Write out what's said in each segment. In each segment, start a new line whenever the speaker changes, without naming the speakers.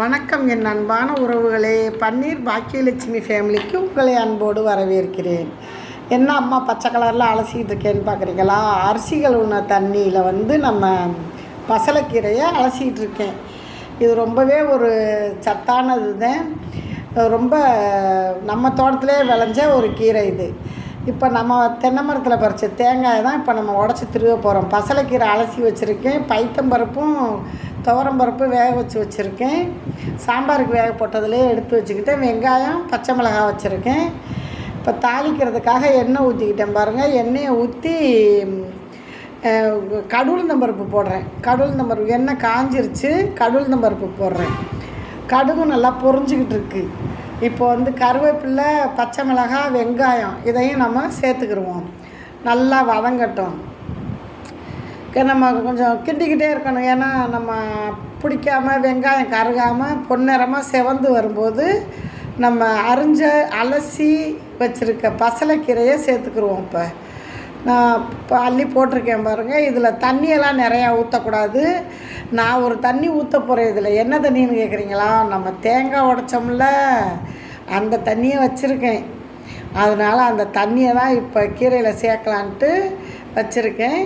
வணக்கம் என் அன்பான உறவுகளே. பன்னீர் பாக்கியலட்சுமி ஃபேமிலிக்கு உங்களை அன்போடு வரவேற்கிறேன். என்ன அம்மா பச்சை கலரில் அலசிக்கிட்டு இருக்கேன்னு பார்க்குறீங்களா அரிசிகள் உண்ண தண்ணியில் வந்து நம்ம பசலைக்கீரையை அலசிக்கிட்டு இருக்கேன். இது ரொம்பவே ஒரு சத்தானது தான் ரொம்ப நம்ம தோட்டத்திலே விளைஞ்ச ஒரு கீரை இது. இப்போ நம்ம தென்னை மரத்தில் பறித்த தேங்காயை தான் இப்போ நம்ம உடச்சி திருவ போகிறோம் பசலைக்கீரை அலசி வச்சுருக்கேன். பைத்தம்பருப்பும் துவரம்பருப்பும் வேக வச்சு வச்சுருக்கேன். சாம்பாருக்கு வேக போட்டதுலேயே எடுத்து வச்சுக்கிட்டேன். வெங்காயம் பச்சை மிளகாய் வச்சுருக்கேன். இப்போ தாளிக்கிறதுக்காக எண்ணெய் ஊற்றிக்கிட்டேன் பாருங்கள் எண்ணெயை ஊற்றி கடுகுளுந்தம்பருப்பு போடுறேன். கடுகுளுந்தம்பருப்பு எண்ணெய் காஞ்சிருச்சு கடுகுளுந்தம்பருப்பு போடுறேன். கடுகு நல்லா பொறிஞ்சிக்கிட்டு இருக்குது இப்போ வந்து கருவேப்பிலை பச்சை மிளகாய் வெங்காயம் இதையும் நம்ம சேர்த்துக்கிடுவோம் நல்லா வதங்கட்டும். நம்ம கொஞ்சம் கிண்டிக்கிட்டே இருக்கணும். ஏன்னா நம்ம பிடிக்காம வெங்காயம் கருகாமல் பொன்னிறமாக செவந்து வரும்போது நம்ம அரிஞ்ச அலசி வச்சுருக்க பசலைக்கீரையை சேர்த்துக்குருவோம் இப்போ. நான் இப்போ அள்ளி போட்டிருக்கேன் பாருங்கள் இதில் தண்ணியெல்லாம் நிறையா ஊற்றக்கூடாது. நான் ஒரு தண்ணி ஊற்ற போகிறேன் இதில். என்ன தண்ணின்னு கேட்குறீங்களா நம்ம தேங்காய் உடைச்சோம்ல அந்த தண்ணியை வச்சுருக்கேன். அதனால் அந்த தண்ணியை தான் இப்போ கீரையில் சேர்க்கலான்ட்டு வச்சுருக்கேன்.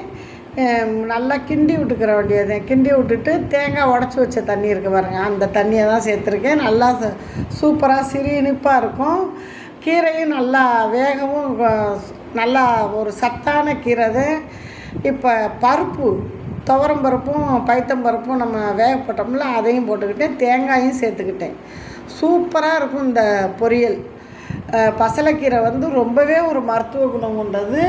நல்லா கிண்டி விட்டுக்கிற வேண்டியது கிண்டி விட்டுட்டு தேங்காய் உடச்சி வச்ச தண்ணி இருக்குது பாருங்க. அந்த தண்ணியை தான் சேர்த்துருக்கேன். நல்லா ச- சூப்பராக சிறு இனிப்பாக இருக்கும். கீரையும் நல்லா வேகவும் நல்லா ஒரு சத்தான கீரை இப்போ பருப்பு. துவரம் பருப்பும் பைத்தம் பருப்பும் நம்ம வேக போட்டோம்ல அதையும் போட்டுக்கிட்டேன். தேங்காயும் சேர்த்துக்கிட்டேன். சூப்பராக இருக்கும் இந்த பொரியல். பசலைக்கீரை வந்து ரொம்பவே ஒரு மருத்துவ குணம் கொண்டது.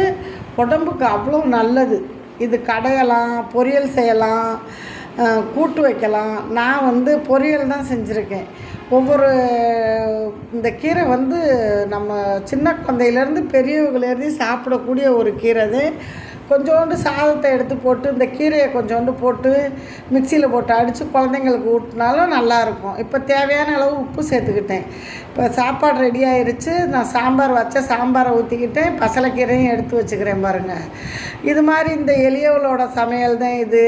உடம்புக்கு அவ்வளோ நல்லது. இது கடையலாம் பொரியல் செய்யலாம் கூட்டு வைக்கலாம். நான் வந்து பொரியல் தான் செஞ்சுருக்கேன். ஒவ்வொரு இந்த கீரை வந்து நம்ம சின்ன குழந்தையிலேருந்து பெரியவங்களேருந்து சாப்பிடக்கூடிய ஒரு கீரை அது. கொஞ்சோண்டு சாதத்தை எடுத்து போட்டு இந்த கீரையை கொஞ்சோண்டு போட்டு மிக்சியில் போட்டு அடித்து குழந்தைங்களுக்கு ஊட்டினாலும் நல்லாயிருக்கும். இப்போ தேவையான அளவு உப்பு சேர்த்துக்கிட்டேன். இப்போ சாப்பாடு ரெடி ஆயிடுச்சு நான் சாம்பார் வச்ச சாம்பாரை ஊற்றிக்கிட்டேன் பசலைக்கீரையும் எடுத்து வச்சுக்கிறேன் பாருங்கள் இது மாதிரி இந்த எளியவளோட சமையல் தான் இது.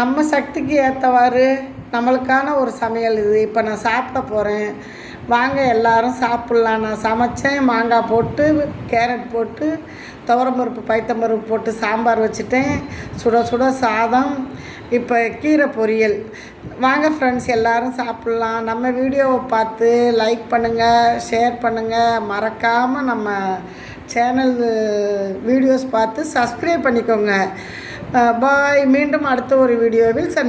நம்ம சக்திக்கு ஏற்றவாறு நம்மளுக்கான ஒரு சமையல் இது. இப்போ நான் சாப்பிட போகிறேன் வாங்க எல்லாரும் சாப்பிட்லாம். நான் சமைச்சேன். மாங்காய் போட்டு கேரட் போட்டு துவரம்பருப்பு பைத்தம்பருப்பு போட்டு சாம்பார் வச்சுட்டேன். சுட சுட சாதம். இப்போ கீரை பொரியல். வாங்க ஃப்ரெண்ட்ஸ் எல்லோரும் சாப்பிட்லாம். நம்ம வீடியோவை பார்த்து லைக் பண்ணுங்கள் ஷேர் பண்ணுங்கள் மறக்காமல் நம்ம சேனல் வீடியோஸ் பார்த்து சப்ஸ்கிரைப் பண்ணிக்கோங்க. பாய் மீண்டும் அடுத்த ஒரு வீடியோவில் சந்தி